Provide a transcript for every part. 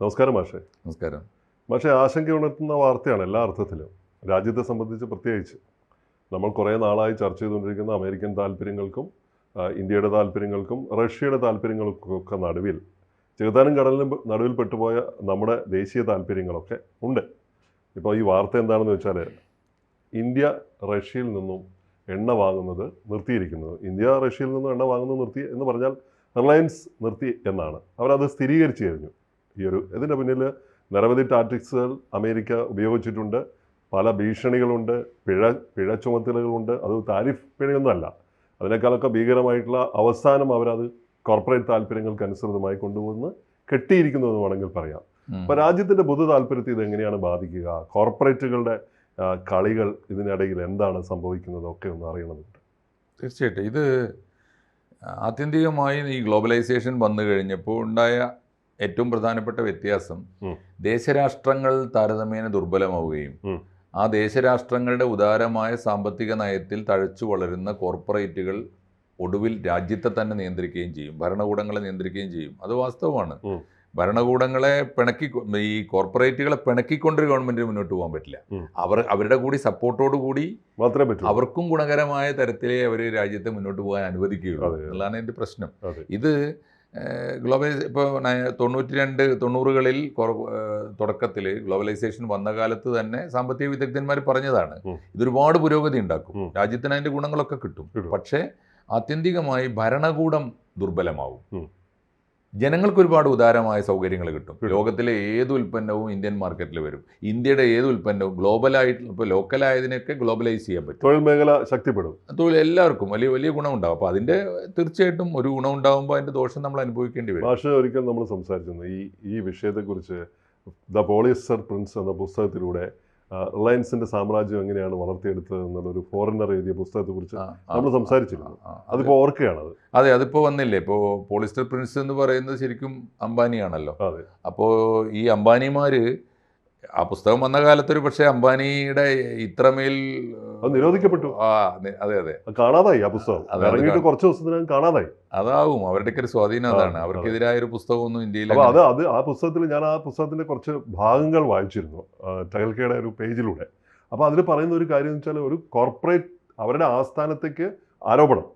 നമസ്കാരം മാഷേ. നമസ്കാരം. പക്ഷേ ആശങ്ക ഉണർത്തുന്ന വാർത്തയാണ് എല്ലാ അർത്ഥത്തിലും. രാജ്യത്തെ സംബന്ധിച്ച് പ്രത്യേകിച്ച്. നമ്മൾ കുറേ നാളായി ചർച്ച ചെയ്തുകൊണ്ടിരിക്കുന്ന അമേരിക്കൻ താല്പര്യങ്ങൾക്കും ഇന്ത്യയുടെ താല്പര്യങ്ങൾക്കും റഷ്യയുടെ താല്പര്യങ്ങൾക്കും ഒക്കെ നടുവിൽ ചെറുതാനും കടലിനും നടുവിൽ പെട്ടുപോയ നമ്മുടെ ദേശീയ താല്പര്യങ്ങളൊക്കെ ഉണ്ട്. ഇപ്പോൾ ഈ വാർത്ത എന്താണെന്ന് വെച്ചാൽ ഇന്ത്യ റഷ്യയിൽ നിന്നും എണ്ണ വാങ്ങുന്നത് നിർത്തിയിരിക്കുന്നത് ഇന്ത്യ റഷ്യയിൽ നിന്നും എണ്ണ വാങ്ങുന്നത് നിർത്തി എന്ന് പറഞ്ഞാൽ റിലയൻസ് നിർത്തി എന്നാണ്. അവരത് സ്ഥിരീകരിച്ചു കഴിഞ്ഞു. ഈ ഒരു ഇതിന്റെ പിന്നിൽ നിരവധി ടാറ്റിക്സുകൾ അമേരിക്ക ഉപയോഗിച്ചിട്ടുണ്ട്. പല ഭീഷണികളുണ്ട് പിഴ പിഴ ചുമത്തലുകളുണ്ട്. അത് താരിഫ് പിഴയൊന്നുമല്ല. അതിനേക്കാളൊക്കെ ഭീകരമായിട്ടുള്ള അവസാനം അവരത് കോർപ്പറേറ്റ് താല്പര്യങ്ങൾക്ക് അനുസൃതമായി കൊണ്ടുവന്ന് കെട്ടിയിരിക്കുന്നു എന്ന് വേണമെങ്കിൽ പറയാം. അപ്പോൾ രാജ്യത്തിന്റെ പൊതു താല്പര്യത്തെ ഇത് എങ്ങനെയാണ് ബാധിക്കുക? കോർപ്പറേറ്റുകളുടെ കളികൾ ഇതിനിടയിൽ എന്താണ് സംഭവിക്കുന്നത്? ഒക്കെ ഒന്ന് അറിയണമെന്നുണ്ട്. തീർച്ചയായിട്ടും. ഇത് ആത്യന്തികമായി ഈ ഗ്ലോബലൈസേഷൻ വന്നു കഴിഞ്ഞപ്പോൾ ഉണ്ടായ ഏറ്റവും പ്രധാനപ്പെട്ട വ്യത്യാസം ദേശരാഷ്ട്രങ്ങൾ താരതമ്യേന ദുർബലമാവുകയും ആ ദേശരാഷ്ട്രങ്ങളുടെ ഉദാരമായ സാമ്പത്തിക നയത്തിൽ തഴച്ചു വളരുന്ന കോർപ്പറേറ്റുകൾ ഒടുവിൽ രാജ്യത്തെ തന്നെ നിയന്ത്രിക്കുകയും ചെയ്യും ഭരണകൂടങ്ങളെ നിയന്ത്രിക്കുകയും ചെയ്യും. അത് വാസ്തവമാണ്. ഭരണകൂടങ്ങളെ പിണക്കി ഈ കോർപ്പറേറ്റുകളെ പിണക്കിക്കൊണ്ടൊരു ഗവൺമെന്റിന് മുന്നോട്ട് പോകാൻ പറ്റില്ല. അവർ അവരുടെ കൂടി സപ്പോർട്ടോട് കൂടി മാത്രമേ പറ്റൂ. അവർക്കും ഗുണകരമായ തരത്തിലേ അവർ രാജ്യത്തെ മുന്നോട്ട് പോകാൻ അനുവദിക്കുകയുള്ളൂ. എന്നുള്ളതാണ് എന്റെ പ്രശ്നം. ഇത് ഗ്ലോബലൈസ് ഇപ്പോൾ തൊണ്ണൂറ്റി രണ്ട് തൊണ്ണൂറുകളിൽ തുടക്കത്തിൽ ഗ്ലോബലൈസേഷൻ വന്ന കാലത്ത് തന്നെ സാമ്പത്തിക വിദഗ്ധന്മാർ പറഞ്ഞതാണ് ഇതൊരുപാട് പുരോഗതി ഉണ്ടാക്കും. രാജ്യത്തിന് അതിന്റെ ഗുണങ്ങളൊക്കെ കിട്ടും. പക്ഷേ ആത്യന്തികമായി ഭരണകൂടം ദുർബലമാവും. ജനങ്ങൾക്ക് ഒരുപാട് ഉദാരമായ സൗകര്യങ്ങൾ കിട്ടും. ലോകത്തിലെ ഏത് ഉൽപ്പന്നവും ഇന്ത്യൻ മാർക്കറ്റിൽ വരും. ഇന്ത്യയുടെ ഏത് ഉൽപ്പന്നവും ഗ്ലോബലായിട്ട് ഇപ്പോൾ ലോക്കലായതിനൊക്കെ ഗ്ലോബലൈസ് ചെയ്യാൻ പറ്റും. തൊഴിൽ മേഖല ശക്തിപ്പെടും. തൊഴിൽ എല്ലാവർക്കും വലിയ വലിയ ഗുണമുണ്ടാവും. അപ്പോൾ അതിന്റെ തീർച്ചയായിട്ടും ഒരു ഗുണം ഉണ്ടാകുമ്പോൾ അതിന്റെ ദോഷം നമ്മൾ അനുഭവിക്കേണ്ടി വരും. പക്ഷേ ഒരിക്കൽ നമ്മൾ സംസാരിച്ചിരുന്നു. ഈ ഈ വിഷയത്തെക്കുറിച്ച് ദ പോളിസ്റ്റർ പ്രിൻസ് എന്ന പുസ്തകത്തിലൂടെ റിലയൻസിന്റെ സാമ്രാജ്യം എങ്ങനെയാണ് വളർത്തിയെടുത്തത് എന്നുള്ള ഒരു ഫോറിനർ എഴുതിയ പുസ്തകത്തെക്കുറിച്ച് ആ, ആ, നമ്മൾ സംസാരിച്ചിരുന്നു. അതിപ്പോ ഓർക്കുകയാണ് ഓർക്കുകയാണത് അതെ അതിപ്പോ വന്നില്ലേ? ഇപ്പോ പോളിസ്റ്റർ പ്രിൻസ് എന്ന് പറയുന്നത് ശരിക്കും അംബാനിയാണല്ലോ. അതെ. അപ്പോൾ ഈ അംബാനിമാര് ആ പുസ്തകം വന്ന കാലത്തൊരു പക്ഷേ അംബാനിയുടെ ഇത്രമേൽ അത് നിരോധിക്കപ്പെട്ടു. ആ അതെ അതെ. കാണാതായി ആ പുസ്തകം. ഇറങ്ങിയിട്ട്. കുറച്ച് ദിവസത്തിനകം കാണാതായി. അതാവും അവരുടെയൊക്കെ ഒരു സ്വാധീനം അതാണ്. അവർക്കെതിരായ ഒരു പുസ്തകമൊന്നും ഇന്ത്യയിൽ അത് അത് ആ പുസ്തകത്തിൽ ഞാൻ ആ പുസ്തകത്തിന്റെ കുറച്ച് ഭാഗങ്ങൾ വായിച്ചിരുന്നു. ടകൽക്കയുടെ ഒരു പേജിലൂടെ. അപ്പോൾ അതിൽ പറയുന്ന ഒരു കാര്യം എന്ന് വെച്ചാൽ ഒരു കോർപ്പറേറ്റ് അവരുടെ ആസ്ഥാനത്തേക്ക് ആരോപണം.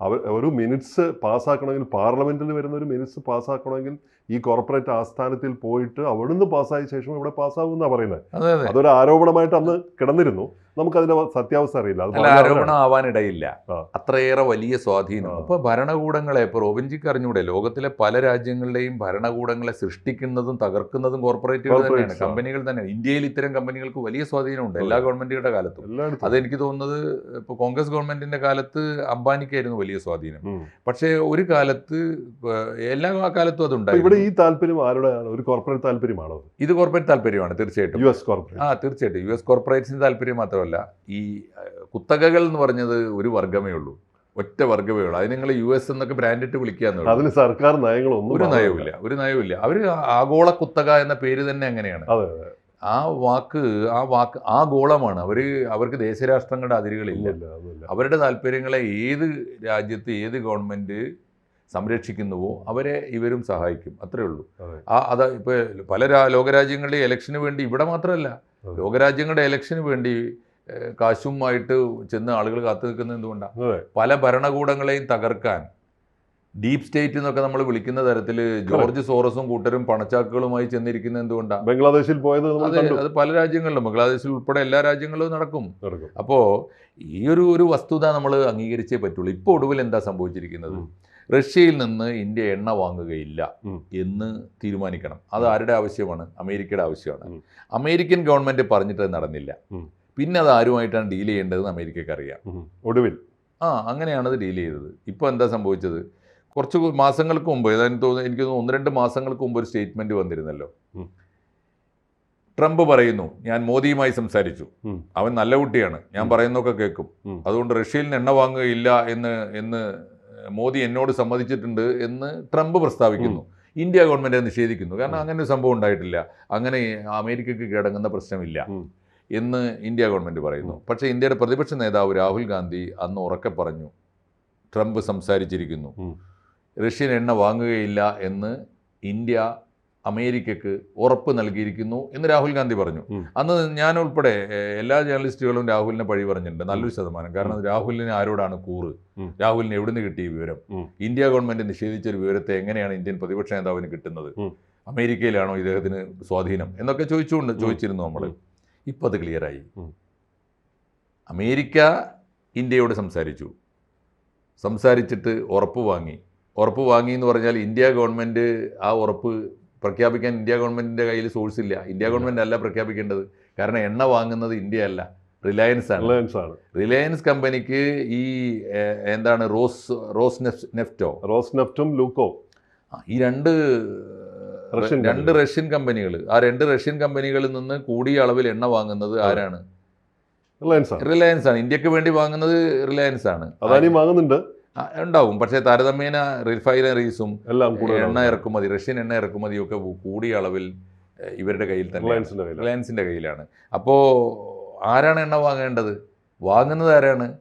അവർ ഒരു മിനിറ്റ്സ് പാസ്സാക്കണമെങ്കിൽ പാർലമെന്റിൽ വരുന്ന ഒരു മിനിറ്റ്സ് പാസ്സാക്കണമെങ്കിൽ ഈ കോർപ്പറേറ്റ് ആസ്ഥാനത്തിൽ പോയിട്ട് അവിടുന്ന് പാസ്സായ ശേഷം ഇവിടെ പാസ്സാകുമെന്നാണ് പറയുന്നത്. അതെ അതെ. അതൊരു ആരോപണമായിട്ട് അന്ന് കിടന്നിരുന്നു. നമുക്കതിന്റെ സത്യാവസ്ഥ അറിയില്ല. അല്ല ആരോപണം ആവാനിടയില്ല അത്രയേറെ വലിയ സ്വാധീനം. അപ്പൊ ഭരണകൂടങ്ങളെ ഇപ്പൊ റോബിൻജിക്ക് അറിഞ്ഞൂടെ ലോകത്തിലെ പല രാജ്യങ്ങളുടെയും ഭരണകൂടങ്ങളെ സൃഷ്ടിക്കുന്നതും തകർക്കുന്നതും കോർപ്പറേറ്റുകൾ തന്നെയാണ്. കമ്പനികൾ തന്നെ ഇന്ത്യയിൽ ഇത്തരം കമ്പനികൾക്ക് വലിയ സ്വാധീനമുണ്ട് എല്ലാ ഗവൺമെന്റുകളുടെ കാലത്തും. അതെനിക്ക് തോന്നുന്നത് ഇപ്പോൾ കോൺഗ്രസ് ഗവൺമെന്റിന്റെ കാലത്ത് അംബാനിക്കായിരുന്നു വലിയ സ്വാധീനം. പക്ഷേ ഒരു കാലത്ത് എല്ലാ കാലത്തും അപ്പൊ ഇവിടെ അതുണ്ടായിരുന്നു ഈ താല്പര്യം ആരുടെയാണ്? ഒരു കോർപ്പറേറ്റ് താല്പര്യമാണോ ഇത് കോർപ്പറേറ്റ് താല്പര്യമാണ് തീർച്ചയായിട്ടും. യു എസ് കോർപ്പറേറ്റ് ആ തീർച്ചയായിട്ടും. യു എസ് കോർപ്പറേറ്റ്സിന്റെ താല്പര്യം മാത്രമല്ല ഈ കുത്തകകൾ എന്ന് പറഞ്ഞത് ഒരു വർഗമേ ഉള്ളൂ. ഒറ്റ വർഗമേ ഉള്ളൂ. അതിന് നിങ്ങൾ യു എസ് എന്നൊക്കെ ബ്രാൻഡിട്ട് വിളിക്കാന്ന് അതിന് സർക്കാർ നയങ്ങളൊന്നും ഒരു. നയവുമില്ല. ഒരു നയവുമില്ല. അവർ ആഗോള കുത്തക എന്ന പേര് തന്നെ അങ്ങനെയാണ്. ആ വാക്ക് ആ വാക്ക് ആ ഗോളമാണ്. അവർ അവർക്ക് ദേശരാഷ്ട്രങ്ങളുടെ അതിരുകളില്ല. അവരുടെ താല്പര്യങ്ങളെ ഏത് രാജ്യത്ത് ഏത് ഗവൺമെന്റ് സംരക്ഷിക്കുന്നുവോ അവരെ ഇവരും സഹായിക്കും. അത്രേ ഉള്ളൂ. ആ അത് ഇപ്പോൾ പല രാ ലോകരാജ്യങ്ങളുടെ ഇലക്ഷന് വേണ്ടി ഇവിടെ മാത്രമല്ല ലോകരാജ്യങ്ങളുടെ ഇലക്ഷന് വേണ്ടി കാശുമായിട്ട് ചെന്ന് ആളുകൾ കാത്തു നിൽക്കുന്ന എന്തുകൊണ്ടാണ് പല ഭരണകൂടങ്ങളെയും തകർക്കാൻ. ഡീപ് സ്റ്റേറ്റ് എന്നൊക്കെ നമ്മൾ വിളിക്കുന്ന തരത്തിൽ ജോർജ് സോറസും കൂട്ടരും പണച്ചാക്കുകളുമായി ചെന്നിരിക്കുന്നത് എന്തുകൊണ്ടാണ് ബംഗ്ലാദേശിൽ പോയത് അത് പല രാജ്യങ്ങളിലും ബംഗ്ലാദേശിൽ ഉൾപ്പെടെ എല്ലാ രാജ്യങ്ങളിലും നടക്കും. അപ്പോൾ ഈ ഒരു ഒരു വസ്തുത നമ്മൾ അംഗീകരിച്ചേ പറ്റുള്ളൂ. ഇപ്പോൾ ഒടുവിൽ എന്താ സംഭവിച്ചിരിക്കുന്നത്? റഷ്യയിൽ നിന്ന് ഇന്ത്യ എണ്ണ വാങ്ങുകയില്ല എന്ന് തീരുമാനിക്കണം. അത് ആരുടെ ആവശ്യമാണ്? അമേരിക്കയുടെ ആവശ്യമാണ്. അമേരിക്കൻ ഗവൺമെന്റ് പറഞ്ഞിട്ട് നടന്നില്ല. പിന്നെ അത് ആരുമായിട്ടാണ് ഡീൽ ചെയ്യേണ്ടതെന്ന് അമേരിക്കക്ക് അറിയാം. ഒടുവിൽ. ആ അങ്ങനെയാണ് അത് ഡീൽ ചെയ്തത്. ഇപ്പോൾ എന്താ സംഭവിച്ചത്? കുറച്ച് മാസങ്ങൾക്ക് മുമ്പ് ഏതായാലും തോന്നുന്നു എനിക്ക് തോന്നുന്നു ഒന്ന് രണ്ട് മാസങ്ങൾക്ക് മുമ്പ് ഒരു സ്റ്റേറ്റ്മെന്റ് വന്നിരുന്നല്ലോ. ട്രംപ് പറയുന്നു ഞാൻ മോദിയുമായി സംസാരിച്ചു. അവൻ നല്ല കുട്ടിയാണ്. ഞാൻ പറയുന്നൊക്കെ പറയുന്നതൊക്കെ കേൾക്കും. അതുകൊണ്ട് റഷ്യയിൽ നിന്ന് എണ്ണ വാങ്ങുകയില്ല എന്ന് എന്ന് മോദി എന്നോട് സമ്മതിച്ചിട്ടുണ്ട് എന്ന് ട്രംപ് പ്രസ്താവിക്കുന്നു. ഇന്ത്യ ഗവൺമെന്റ് നിഷേധിക്കുന്നു. കാരണം അങ്ങനെ ഒരു സംഭവം ഉണ്ടായിട്ടില്ല. അങ്ങനെ അമേരിക്കക്ക് കിടങ്ങുന്ന പ്രശ്നമില്ല. എന്ന് ഇന്ത്യ ഗവൺമെന്റ് പറയുന്നു. പക്ഷേ ഇന്ത്യയുടെ പ്രതിപക്ഷ നേതാവ് രാഹുൽ ഗാന്ധി അന്ന് ഉറക്കെ പറഞ്ഞു ട്രംപ് സംസാരിച്ചിരിക്കുന്നു. റഷ്യൻ എണ്ണ വാങ്ങുകയില്ല എന്ന് ഇന്ത്യ അമേരിക്കക്ക് ഉറപ്പ് നൽകിയിരിക്കുന്നു എന്ന് രാഹുൽ ഗാന്ധി പറഞ്ഞു. അന്ന് ഞാൻ ഉൾപ്പെടെ എല്ലാ ജേർണലിസ്റ്റുകളും രാഹുലിനെ പഴി പറഞ്ഞിട്ടുണ്ട്. നല്ലൊരു ശതമാനം. കാരണം രാഹുലിന് ആരോടാണ് കൂറ്. രാഹുലിന് എവിടുന്ന് കിട്ടിയ വിവരം? ഇന്ത്യ ഗവൺമെന്റ് നിഷേധിച്ച ഒരു വിവരത്തെ എങ്ങനെയാണ് ഇന്ത്യൻ പ്രതിപക്ഷ നേതാവിന് കിട്ടുന്നത്. അമേരിക്കയിലാണോ ഇദ്ദേഹത്തിന് സ്വാധീനം? എന്നൊക്കെ ചോദിച്ചുകൊണ്ട് ചോദിച്ചിരുന്നു നമ്മൾ ഉം. ഇപ്പം അത് ക്ലിയറായി. അമേരിക്ക ഇന്ത്യയോട് സംസാരിച്ചു. സംസാരിച്ചിട്ട് ഉറപ്പ് വാങ്ങി. ഉറപ്പ് വാങ്ങി എന്ന് പറഞ്ഞാൽ ഇന്ത്യ ഗവൺമെന്റ് ആ ഉറപ്പ് പ്രഖ്യാപിക്കാൻ ഇന്ത്യ ഗവൺമെന്റിന്റെ കയ്യിൽ സോഴ്സ് ഇല്ല. ഇന്ത്യ ഗവൺമെന്റ് അല്ല പ്രഖ്യാപിക്കേണ്ടത്. കാരണം എണ്ണ വാങ്ങുന്നത് ഇന്ത്യ അല്ല. റിലയൻസ് ആണ്. റിലയൻസ് ആണ്. റിലയൻസ് കമ്പനിക്ക് ഈ എന്താണ് റോസ് റോസ് നെഫ് നെഫ്റ്റോ? റോസ് നെഫ്റ്റും ലൂക്കോ? ഈ രണ്ട് രണ്ട് റഷ്യൻ കമ്പനികൾ ആ രണ്ട് റഷ്യൻ കമ്പനികളിൽ നിന്ന് കൂടിയ അളവിൽ എണ്ണ വാങ്ങുന്നത് ആരാണ്? റിലയൻസ് ആണ്. റിലയൻസ് ആണ്. ഇന്ത്യയ്ക്ക് വേണ്ടി വാങ്ങുന്നത് റിലയൻസ് ആണ്. അദാനി വാങ്ങുന്നുണ്ട്. ഉണ്ടാവും. പക്ഷേ താരതമ്യേന റിഫൈനറീസും എല്ലാം എണ്ണ ഇറക്കുമതി റഷ്യൻ എണ്ണ ഇറക്കുമതിയും ഒക്കെ കൂടിയ അളവിൽ ഇവരുടെ കയ്യിൽ തന്നെ റിലയൻസിന്റെ കയ്യിലാണ്. അപ്പോ ആരാണ് എണ്ണ വാങ്ങേണ്ടത്? വാങ്ങുന്നത് ആരാണ്?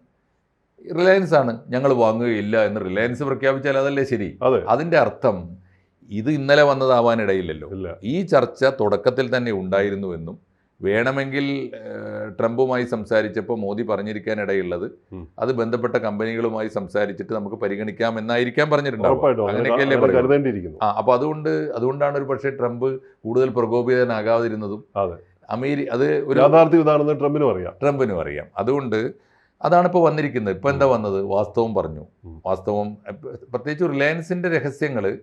റിലയൻസ് ആണ്. ഞങ്ങൾ വാങ്ങുകയില്ല എന്ന് റിലയൻസ് പ്രഖ്യാപിച്ചാൽ അതല്ലേ ശരി? അതെ. അതിന്റെ അർത്ഥം ഇത് ഇന്നലെ വന്നതാവാനിടയില്ലല്ലോ. ഈ ചർച്ച തുടക്കത്തിൽ തന്നെ ഉണ്ടായിരുന്നുവെന്നും വേണമെങ്കിൽ ട്രംപുമായി സംസാരിച്ചപ്പോൾ മോദി പറഞ്ഞിരിക്കാനിടയുള്ളത്. അത് ബന്ധപ്പെട്ട കമ്പനികളുമായി സംസാരിച്ചിട്ട് നമുക്ക് പരിഗണിക്കാം എന്നായിരിക്കാം പറഞ്ഞിട്ടുണ്ടാവും അങ്ങനെയൊക്കെയല്ലേ ആ അപ്പോൾ അതുകൊണ്ട് അതുകൊണ്ടാണ് ഒരു പക്ഷേ ട്രംപ് കൂടുതൽ പ്രകോപിതനാകാതിരുന്നതും. അമേരി അത് ഒരു യാഥാർത്ഥ്യം ഇതാണെന്ന് ട്രംപിനും അറിയാം. ട്രംപിനും അറിയാം. അതുകൊണ്ട് അതാണ് ഇപ്പോൾ വന്നിരിക്കുന്നത്. ഇപ്പം എന്താ വന്നത്? വാസ്തവം പറഞ്ഞു. വാസ്തവം പ്രത്യേകിച്ച് റിലയൻസിന്റെ രഹസ്യങ്ങൾ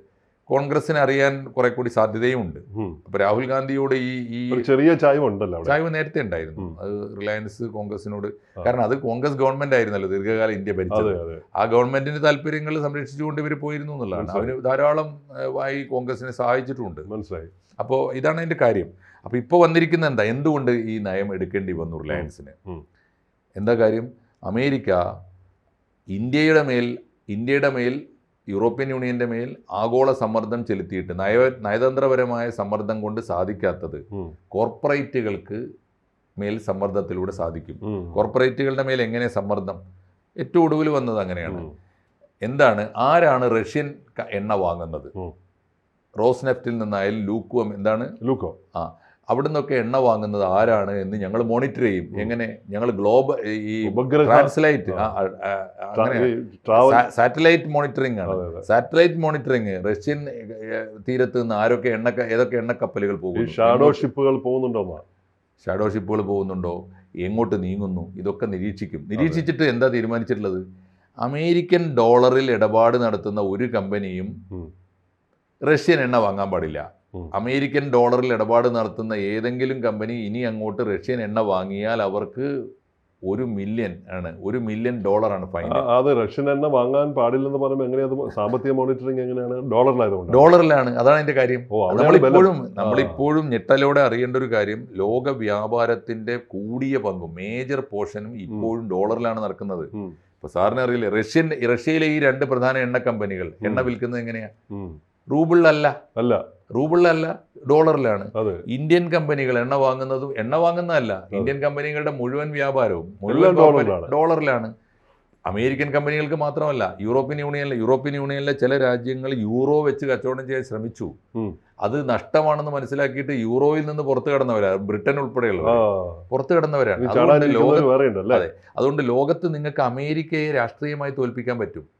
കോൺഗ്രസിന് അറിയാൻ കുറെ കൂടി സാധ്യതയുമുണ്ട്. ഉണ്ട് അപ്പോൾ രാഹുൽ ഗാന്ധിയോട് ഈ ഈ ചെറിയ ചായ്വ് ഉണ്ടല്ലോ ചായ്വ് നേരത്തെ ഉണ്ടായിരുന്നു. അത് റിലയൻസ് കോൺഗ്രസിനോട് കാരണം അത് കോൺഗ്രസ് ഗവൺമെന്റ് ആയിരുന്നല്ലോ ദീർഘകാല ഇന്ത്യ ഭരിച്ചത്. ആ ഗവൺമെന്റിന്റെ താല്പര്യങ്ങൾ സംരക്ഷിച്ചുകൊണ്ട് ഇവർ പോയിരുന്നു എന്നുള്ളതാണ്. അവർ ധാരാളം ആയി കോൺഗ്രസിനെ സഹായിച്ചിട്ടുണ്ട്. മനസ്സിലായി. അപ്പോൾ ഇതാണ് അതിന്റെ കാര്യം. അപ്പോൾ ഇപ്പോൾ വന്നിരിക്കുന്ന എന്താ? എന്തുകൊണ്ട് ഈ നയം എടുക്കേണ്ടി വന്നു റിലയൻസിന്? എന്താ കാര്യം? അമേരിക്ക ഇന്ത്യയുടെ മേൽ ഇന്ത്യയുടെ മേൽ യൂറോപ്യൻ യൂണിയന്റെ മേൽ ആഗോള സമ്മർദ്ദം ചെലുത്തിയിട്ട് നയ നയതന്ത്രപരമായ സമ്മർദ്ദം കൊണ്ട് സാധിക്കാത്തത് കോർപ്പറേറ്റുകൾക്ക് മേൽ സമ്മർദ്ദത്തിലൂടെ സാധിക്കും. കോർപ്പറേറ്റുകളുടെ മേൽ എങ്ങനെ സമ്മർദ്ദം? ഏറ്റവും ഒടുവിൽ വന്നത് അങ്ങനെയാണ്. എന്താണ്? ആരാണ് റഷ്യൻ എണ്ണ വാങ്ങുന്നത്? റോസ്നെഫ്റ്റിൽ റോസ് നെഫ്റ്റിൽ നിന്നായാലും ലൂക്കോം എന്താണ്? ലൂക്കോ. അവിടെ നിന്നൊക്കെ എണ്ണ വാങ്ങുന്നത് ആരാണ് എന്ന് ഞങ്ങൾ മോണിറ്റർ ചെയ്യും. എങ്ങനെ? ഞങ്ങൾ ഗ്ലോബൽ ഈ ട്രാൻസ്ലൈറ്റ് സാറ്റലൈറ്റ് മോണിറ്ററിംഗ് ആണ്. സാറ്റലൈറ്റ് മോണിറ്ററിംഗ് റഷ്യൻ തീരത്ത് നിന്ന് ആരൊക്കെ എണ്ണ ഏതൊക്കെ എണ്ണക്കപ്പലുകൾ കപ്പലുകൾ പോകുന്നു? ഷാഡോ ഷിപ്പുകൾ പോകുന്നുണ്ടോ ഷാഡോ ഷിപ്പുകൾ പോകുന്നുണ്ടോ? എങ്ങോട്ട് നീങ്ങുന്നു? ഇതൊക്കെ നിരീക്ഷിക്കും. നിരീക്ഷിച്ചിട്ട് എന്താ തീരുമാനിച്ചിട്ടുള്ളത്? അമേരിക്കൻ ഡോളറിൽ ഇടപാട് നടത്തുന്ന ഒരു കമ്പനിയും റഷ്യൻ എണ്ണ വാങ്ങാൻ പാടില്ല. അമേരിക്കൻ ഡോളറിൽ ഇടപാട് നടത്തുന്ന ഏതെങ്കിലും കമ്പനി ഇനി അങ്ങോട്ട് റഷ്യൻ എണ്ണ വാങ്ങിയാൽ അവർക്ക് ഒരു മില്യൺ ആണ്. ഒരു മില്യൺ ഡോളറാണ് ഫൈൻ അത് റഷ്യൻ എണ്ണ വാങ്ങാൻ പാടില്ലെന്ന് പറയുമ്പോൾ എങ്ങനെയാണ് സാമ്പത്തിക മോണിറ്ററിംഗ് എങ്ങനെയാണ്? ഡോളറിലായതുകൊണ്ട് ഡോളറിലാണ്. അതാണ് അതിന്റെ കാര്യം. നമ്മളിപ്പോഴും. നമ്മളിപ്പോഴും ഞെട്ടലോടെ അറിയേണ്ട ഒരു കാര്യം ലോക വ്യാപാരത്തിന്റെ കൂടിയ പങ്കും മേജർ പോർഷനും ഇപ്പോഴും ഡോളറിലാണ് നടക്കുന്നത്. ഇപ്പൊ സാറിന് അറിയില്ല റഷ്യൻ റഷ്യയിലെ ഈ രണ്ട് പ്രധാന എണ്ണ കമ്പനികൾ എണ്ണ വിൽക്കുന്നത് എങ്ങനെയാ. റൂബിളിലല്ല അല്ല. റൂബിളിലല്ല ഡോളറിലാണ്. ഇന്ത്യൻ കമ്പനികൾ എണ്ണ വാങ്ങുന്നതും എണ്ണ വാങ്ങുന്നതല്ല. ഇന്ത്യൻ കമ്പനികളുടെ മുഴുവൻ വ്യാപാരവും മുഴുവൻ ഡോളറിലാണ്. അമേരിക്കൻ കമ്പനികൾക്ക് മാത്രമല്ല യൂറോപ്യൻ യൂണിയനിലെ യൂറോപ്യൻ യൂണിയനിലെ ചില രാജ്യങ്ങൾ യൂറോ വെച്ച് കച്ചവടം ചെയ്യാൻ ശ്രമിച്ചു. അത് നഷ്ടമാണെന്ന് മനസ്സിലാക്കിയിട്ട് യൂറോയിൽ നിന്ന് പുറത്തു കടന്നവരാണ് ബ്രിട്ടൻ ഉൾപ്പെടെയുള്ള ഉൾപ്പെടെയുള്ളവർ പുറത്തു കടന്നവരാണ്. അതുകൊണ്ട് ചാടാനിരിക്കുന്നവർ ലോക അതെ. അതുകൊണ്ട് ലോകത്ത് നിങ്ങൾക്ക് അമേരിക്കയെ രാഷ്ട്രീയമായി തോൽപ്പിക്കാൻ പറ്റും.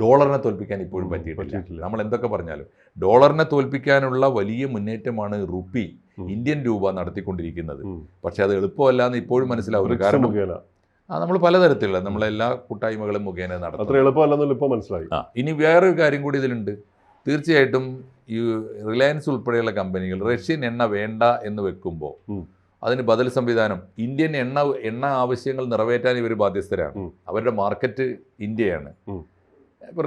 ഡോളറിനെ തോൽപ്പിക്കാൻ ഇപ്പോഴും പറ്റിയിട്ടില്ല. നമ്മൾ എന്തൊക്കെ പറഞ്ഞാലും ഡോളറിനെ തോൽപ്പിക്കാനുള്ള വലിയ മുന്നേറ്റമാണ് റുപ്പി ഇന്ത്യൻ രൂപ നടത്തിക്കൊണ്ടിരിക്കുന്നത്. പക്ഷെ അത് എളുപ്പമല്ല എന്ന് ഇപ്പോഴും മനസ്സിലാവും കാരണം ആ നമ്മൾ പലതരത്തിലുള്ള നമ്മളെല്ലാ കൂട്ടായ്മകളും മുഖേന നടത്തും എളുപ്പമല്ലെന്നല്ല മനസ്സിലായി. ആ ഇനി വേറൊരു കാര്യം കൂടി ഇതിലുണ്ട്. തീർച്ചയായിട്ടും ഈ റിലയൻസ് ഉൾപ്പെടെയുള്ള കമ്പനികൾ റഷ്യൻ എണ്ണ വേണ്ട എന്ന് വെക്കുമ്പോൾ അതിന് ബദൽ സംവിധാനം ഇന്ത്യൻ എണ്ണ എണ്ണ ആവശ്യങ്ങൾ നിറവേറ്റാൻ ഇവർ ബാധ്യസ്ഥരാണ്. അവരുടെ മാർക്കറ്റ് ഇന്ത്യയാണ്.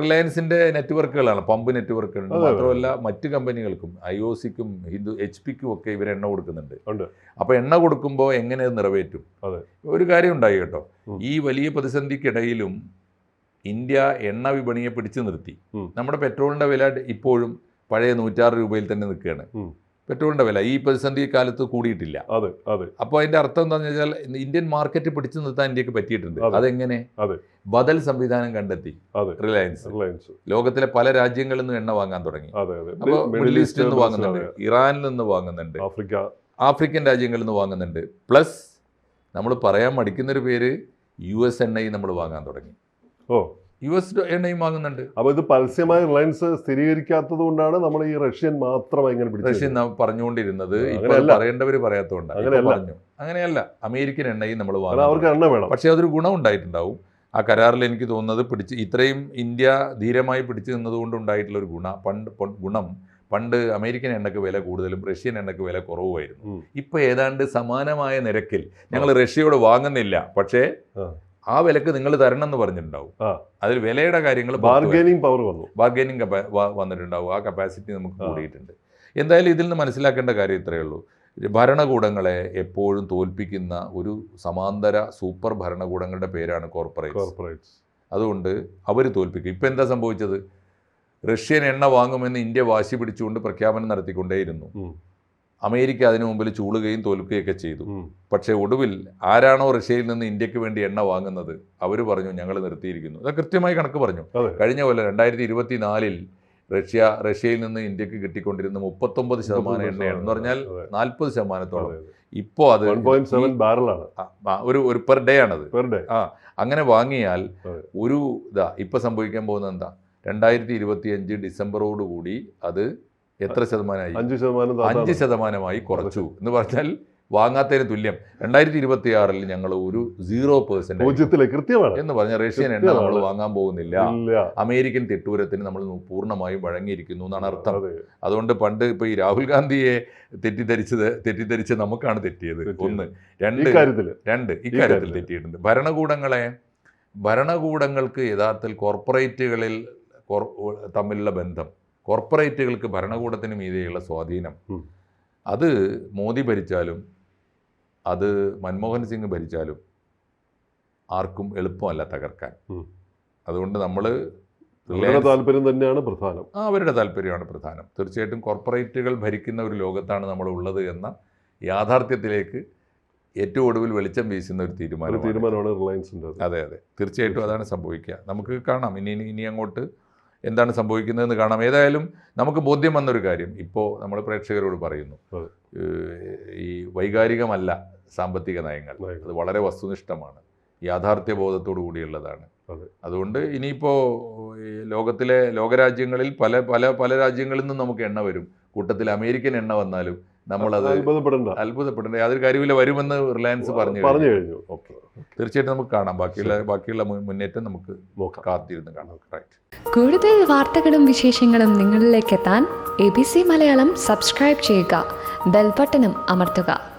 റിലയൻസിന്റെ നെറ്റ്വർക്കുകളാണ് പമ്പ് അതെ. മാത്രമല്ല മറ്റ് കമ്പനികൾക്കും ഐ ഒ സിക്കും ഹിന്ദു എച്ച് പിക്കും ഒക്കെ ഇവർ എണ്ണ കൊടുക്കുന്നുണ്ട്. അപ്പോൾ എണ്ണ കൊടുക്കുമ്പോൾ എങ്ങനെ അത് നിറവേറ്റും. ഒരു കാര്യം ഉണ്ടായി കേട്ടോ. ഈ വലിയ പ്രതിസന്ധിക്കിടയിലും ഇന്ത്യ എണ്ണ വിപണിയെ പിടിച്ചു നിർത്തി. നമ്മുടെ പെട്രോളിന്റെ വില ഇപ്പോഴും പഴയ നൂറ്റാറ് രൂപയിൽ തന്നെ നിൽക്കുകയാണ്. പെട്രോളിന്റെ വില ഈ പ്രതിസന്ധി കാലത്ത് കൂടിയിട്ടില്ല. അതെ അതെ. അപ്പോൾ അതിന്റെ അർത്ഥം എന്താണെന്ന് വെച്ചാൽ ഇന്ത്യൻ മാർക്കറ്റ് പിടിച്ചു നിർത്താൻ ഇന്ത്യയ്ക്ക് പറ്റിയിട്ടുണ്ട്. അതെ. അതെങ്ങനെ? അതെ. ബദൽ സംവിധാനം കണ്ടെത്തി. റിലയൻസ്. റിലയൻസ്. ലോകത്തിലെ പല രാജ്യങ്ങളിൽ നിന്ന് എണ്ണ വാങ്ങാൻ തുടങ്ങി. അപ്പോൾ മിഡിൽ ഈസ്റ്റിൽ നിന്ന് വാങ്ങുന്നുണ്ട്. ഇറാനിൽ നിന്ന് വാങ്ങുന്നുണ്ട്. ആഫ്രിക്ക. ആഫ്രിക്കൻ രാജ്യങ്ങളിൽ നിന്ന് വാങ്ങുന്നുണ്ട്. പ്ലസ് നമ്മൾ പറയാൻ മടിക്കുന്നൊരു പേര് യു എസ് എണ്ണയും നമ്മൾ വാങ്ങാൻ തുടങ്ങി. ഓ. യു എസ് എണ്ണയും വാങ്ങുന്നുണ്ട്. അപ്പൊ ഇത് പരസ്യമായി റിലയൻസ് സ്ഥിരീകരിക്കാത്തത് കൊണ്ടാണ് നമ്മൾ ഈ റഷ്യൻ മാത്രം ഇങ്ങനെ റഷ്യൻ പറഞ്ഞുകൊണ്ടിരുന്നത്. പറയേണ്ടവർ പറയാത്തതുകൊണ്ടാണ് അങ്ങനെയല്ല. പറഞ്ഞു. അങ്ങനെയല്ല. അമേരിക്കൻ എണ്ണയും നമ്മൾ വാങ്ങും അവർക്ക് എണ്ണ വേണം. പക്ഷേ അതൊരു ഗുണം ഉണ്ടായിട്ടുണ്ടാവും. ആ കരാറിൽ എനിക്ക് തോന്നുന്നത് പിടിച്ച് ഇത്രയും ഇന്ത്യ ധീരമായി പിടിച്ചു നിന്നതുകൊണ്ട് ഉണ്ടായിട്ടുള്ള ഒരു ഗുണ പണ്ട് ഗുണം പണ്ട് അമേരിക്കൻ എണ്ണയ്ക്ക് വില കൂടുതലും റഷ്യൻ എണ്ണയ്ക്ക് വില കുറവുമായിരുന്നു. ഇപ്പൊ ഇപ്പോൾ ഏതാണ്ട് സമാനമായ നിരക്കിൽ ഞങ്ങൾ റഷ്യയോട് വാങ്ങുന്നില്ല. പക്ഷേ ആ. വിലക്ക് നിങ്ങൾ തരണം എന്ന് പറഞ്ഞിട്ടുണ്ടാവും അതിൽ വിലയുടെ കാര്യങ്ങൾ ബാർഗൈനിങ് പവർ വന്നു. ബാർഗൈനിങ് വന്നിട്ടുണ്ടാവും. ആ കപ്പാസിറ്റി നമുക്ക് കൂടിയിട്ടുണ്ട്. എന്തായാലും ഇതിൽ നിന്ന് മനസ്സിലാക്കേണ്ട കാര്യം ഇത്രയേ ഉള്ളൂ. ഭരണകൂടങ്ങളെ എപ്പോഴും തോൽപ്പിക്കുന്ന ഒരു സമാന്തര സൂപ്പർ ഭരണകൂടങ്ങളുടെ പേരാണ് കോർപ്പറേറ്റ് കോർപ്പറേറ്റ്സ് അതുകൊണ്ട് അവർ തോൽപ്പിക്കും. ഇപ്പം എന്താ സംഭവിച്ചത്? റഷ്യൻ എണ്ണ വാങ്ങുമെന്ന് ഇന്ത്യ വാശി പിടിച്ചുകൊണ്ട് പ്രഖ്യാപനം നടത്തിക്കൊണ്ടേയിരുന്നു. അമേരിക്ക അതിനു മുമ്പിൽ ചൂളുകയും തോൽക്കുകയൊക്കെ ചെയ്തു. പക്ഷേ ഒടുവിൽ ആരാണോ റഷ്യയിൽ നിന്ന് ഇന്ത്യയ്ക്ക് വേണ്ടി എണ്ണ വാങ്ങുന്നത് അവർ പറഞ്ഞു ഞങ്ങൾ നിർത്തിയിരിക്കുന്നു. അത് കൃത്യമായി കണക്ക് പറഞ്ഞു. കഴിഞ്ഞ കൊല്ലം രണ്ടായിരത്തി ഇരുപത്തി നാലിൽ റഷ്യ റഷ്യയിൽ നിന്ന് ഇന്ത്യയ്ക്ക് കിട്ടിക്കൊണ്ടിരുന്ന മുപ്പത്തൊമ്പത് ശതമാനം എണ്ണയാണ്. എന്ന് പറഞ്ഞാൽ നാൽപ്പത് ശതമാനത്തോളം. ഇപ്പോൾ അത്. 1.7 ഈ- ബാരലാണ് ആ, ആ, ഒരു ഒരു പെർ ഡേ ആണത്. പെർ ഡേ അങ്ങനെ വാങ്ങിയാൽ ഒരു ഇതാ ഇപ്പം സംഭവിക്കാൻ പോകുന്നത് എന്താ? രണ്ടായിരത്തി ഇരുപത്തി അഞ്ച് ഡിസംബറോടുകൂടി അത് എത്ര ശതമാനമായി? അഞ്ച് ശതമാനം അഞ്ച്. ശതമാനമായി കുറച്ചു. എന്ന് പറഞ്ഞാൽ വാങ്ങാത്തതിന് തുല്യം. രണ്ടായിരത്തി ഇരുപത്തി ആറിൽ ഞങ്ങൾ ഒരു സീറോ പേഴ്സെന്റ് പൂജ്യത്തിലെ കൃത്യമാണ്. എന്ന് പറഞ്ഞ റഷ്യൻ എണ്ണ നമ്മൾ. വാങ്ങാൻ പോകുന്നില്ല. അമേരിക്കൻ തിട്ടൂരത്തിന് നമ്മൾ പൂർണമായും വഴങ്ങിയിരിക്കുന്നു എന്നാണ് അർത്ഥം. അതെ. അതുകൊണ്ട് പണ്ട് ഇപ്പൊ ഈ രാഹുൽ ഗാന്ധിയെ തെറ്റിദ്ധരിച്ചത് തെറ്റിദ്ധരിച്ച് നമുക്കാണ് തെറ്റിയത്. ഒന്ന്. രണ്ട്. രണ്ട്. ഇക്കാര്യത്തിൽ കാര്യത്തിൽ. തെറ്റിയിട്ടുണ്ട്. ഭരണകൂടങ്ങളെ ഭരണകൂടങ്ങൾക്ക് യഥാർത്ഥത്തിൽ കോർപ്പറേറ്റുകളിൽ തമ്മിലുള്ള ബന്ധം. കോർപ്പറേറ്റുകൾക്ക് ഭരണകൂടത്തിന് മീതെയുള്ള സ്വാധീനം. അത് മോദി ഭരിച്ചാലും അത് മൻമോഹൻ സിംഗ് ഭരിച്ചാലും ആർക്കും എളുപ്പമല്ല തകർക്കാൻ. അതുകൊണ്ട് നമ്മൾ അവരുടെ താല്പര്യം തന്നെയാണ് പ്രധാനം. ആ അവരുടെ താല്പര്യമാണ് പ്രധാനം. തീർച്ചയായിട്ടും കോർപ്പറേറ്റുകൾ ഭരിക്കുന്ന ഒരു ലോകത്താണ് നമ്മൾ ഉള്ളത് എന്ന യാഥാർത്ഥ്യത്തിലേക്ക് ഏറ്റവും ഒടുവിൽ വെളിച്ചം വീശുന്ന ഒരു ഒരു തീരുമാനം തീരുമാനമാണ് റിലയൻസിന്റെ അതെ അതെ. തീർച്ചയായിട്ടും അതാണ് സംഭവിക്കുക. നമുക്ക് കാണാം. ഇനി ഇനി- ഇനി അങ്ങോട്ട് എന്താണ് സംഭവിക്കുന്നതെന്ന് കാണാം. ഏതായാലും നമുക്ക് ബോധ്യം വന്നൊരു കാര്യം. ഇപ്പോൾ നമ്മൾ പ്രേക്ഷകരോട് പറയുന്നു. ഈ വൈകാരികമല്ല സാമ്പത്തിക നയങ്ങൾ. അത് വളരെ വസ്തുനിഷ്ഠമാണ്. യാഥാർത്ഥ്യ ബോധത്തോടു കൂടിയുള്ളതാണ്. അതെ. അതുകൊണ്ട് ഇനിയിപ്പോൾ ലോകത്തിലെ ലോകരാജ്യങ്ങളിൽ പല പല പല രാജ്യങ്ങളിൽ നിന്നും നമുക്ക് എണ്ണ വരും. കൂട്ടത്തിൽ അമേരിക്കൻ എണ്ണ വന്നാലും നമ്മളത് അത്ഭുതപ്പെടേണ്ട. അത്ഭുതപ്പെടേണ്ട. യാതൊരു കാര്യമില്ല വരുമെന്ന് റിലയൻസ് പറഞ്ഞു പറഞ്ഞു. കഴിഞ്ഞു. ഓക്കെ. തീർച്ചയായിട്ടും നമുക്ക് കാണാം. ബാക്കിയുള്ള ബാക്കിയുള്ള മുന്നേറ്റം നമുക്ക് കാത്തിരുന്ന് കാണാം. റൈറ്റ് കൂടുതൽ വാർത്തകളും വിശേഷങ്ങളും നിങ്ങളിലേക്ക് എത്താൻ A B C Malayalam subscribe ചെയ്യുക. ബെൽബട്ടനും അമർത്തുക.